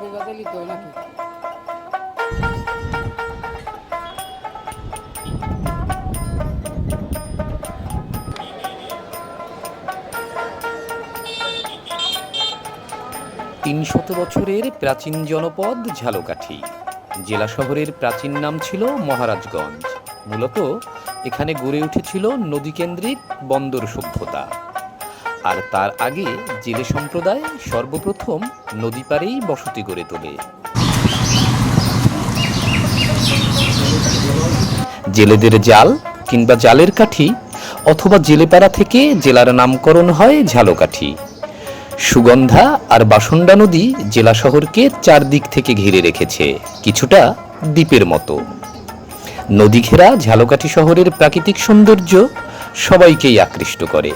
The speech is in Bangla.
হয় নাকি তিনশত বছরের প্রাচীন জনপদ ঝালকাঠি। জেলা শহরের প্রাচীন নাম ছিল মহারাজগঞ্জ। মূলত এখানে গড়ে উঠেছিল নদীকেন্দ্রিক বন্দর সভ্যতা। আর তার আগে জেলে সম্প্রদায় সর্বপ্রথম নদী পাড়েই বসতি গড়ে তোলে। জেলেদের জাল কিংবা জালের কাঠি অথবা জেলেপাড়া থেকে জেলার নামকরণ হয় ঝালকাঠি। সুগন্ধা আর বাসন্ডা নদী জেলা শহরকে চারদিক থেকে ঘিরে রেখেছে, কিছুটা দ্বীপের মতো। নদী ঘেরা ঝালকাঠি শহরের প্রাকৃতিক সৌন্দর্য সবাইকেই আকৃষ্ট করে।